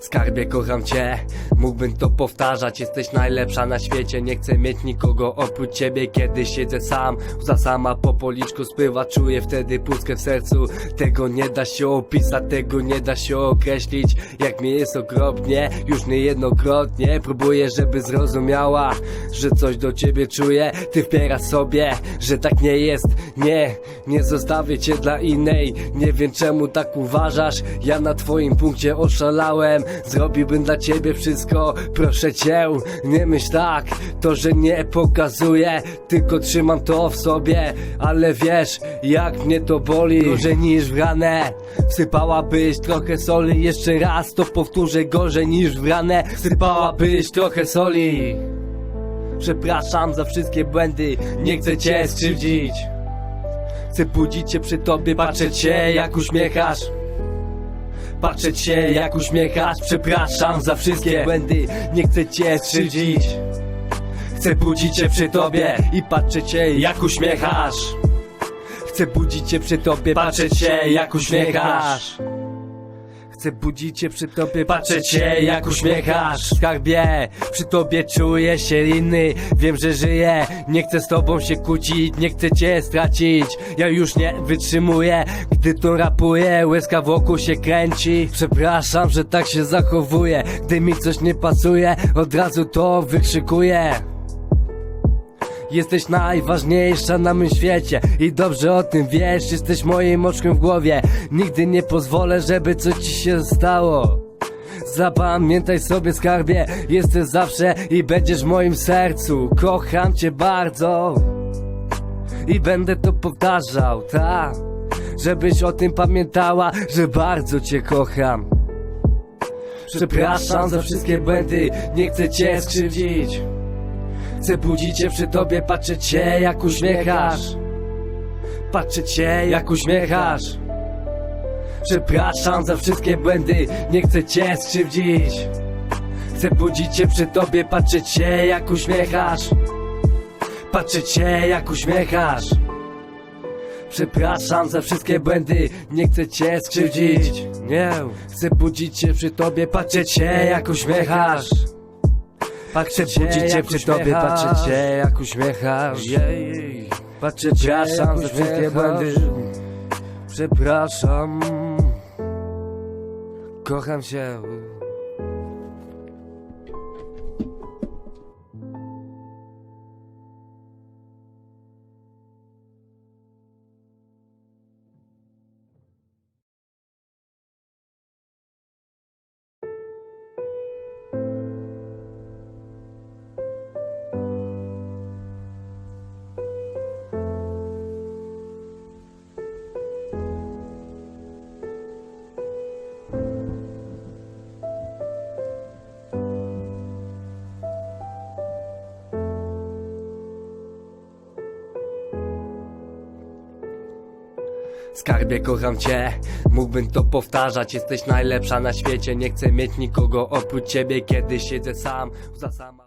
Skarbie, kocham cię, mógłbym to powtarzać. Jesteś najlepsza na świecie, nie chcę mieć nikogo oprócz ciebie. Kiedy siedzę sam, za sama po policzku spływa. Czuję wtedy pustkę w sercu. Tego nie da się opisać, tego nie da się określić. Jak mi jest okropnie, już niejednokrotnie Próbuję, żeby zrozumiała, że coś do ciebie czuję. Ty wpierasz sobie, że tak nie jest. Nie, nie zostawię cię dla innej. Nie wiem czemu tak uważasz. Ja na twoim punkcie oszalałem Zrobiłbym dla ciebie wszystko Proszę cię, nie myśl tak To, że nie pokazuję Tylko trzymam to w sobie. Ale wiesz, jak mnie to boli. Gorzej niż w ranę Wsypałabyś trochę soli. Jeszcze raz to powtórzę Gorzej niż w ranę Wsypałabyś trochę soli. Przepraszam za wszystkie błędy. Nie chcę cię skrzywdzić. Chcę budzić cię przy tobie. Patrzeć się jak uśmiechasz Patrzeć się jak uśmiechasz Przepraszam za wszystkie błędy. Nie chcę cię skrzywdzić Chcę budzić cię przy tobie I patrzeć się jak uśmiechasz. Chcę budzić cię przy tobie Patrzeć się jak uśmiechasz Chcę budzić cię przy tobie, patrzeć się jak uśmiechasz. Skarbie, przy tobie czuję się inny. Wiem, że żyję, nie chcę z tobą się kłócić Nie chcę cię stracić, ja już nie wytrzymuję Gdy to rapuję, łezka wokół się kręci. Przepraszam, że tak się zachowuję. Gdy mi coś nie pasuje, od razu to wykrzykuję Jesteś najważniejsza na mym świecie I dobrze o tym wiesz, jesteś moim oczkiem w głowie. Nigdy nie pozwolę, żeby coś ci się stało. Zapamiętaj sobie skarbie, jesteś zawsze i będziesz w moim sercu. Kocham cię bardzo I będę to powtarzał, tak? Żebyś o tym pamiętała, że bardzo cię kocham. Przepraszam za wszystkie błędy, nie chcę cię skrzywdzić Chcę budzić cię przy tobie, patrzeć się jak uśmiechasz. Patrzeć się jak uśmiechasz. Przepraszam za wszystkie błędy, nie chcę cię skrzywdzić. Chcę budzić cię przy tobie, patrzeć się jak uśmiechasz. Patrzeć się jak uśmiechasz. Przepraszam za wszystkie błędy, nie chcę cię skrzywdzić. Nie, chcę budzić cię przy tobie, patrzeć się jak uśmiechasz Patrzę budzić cię przy tobie, patrzę cię jak uśmiechasz. Patrzę Przepraszam za wszystkie błędy. Przepraszam. Kocham cię Skarbie, kocham cię, mógłbym to powtarzać. Jesteś najlepsza na świecie, nie chcę mieć nikogo oprócz ciebie. Kiedy siedzę sam, za sama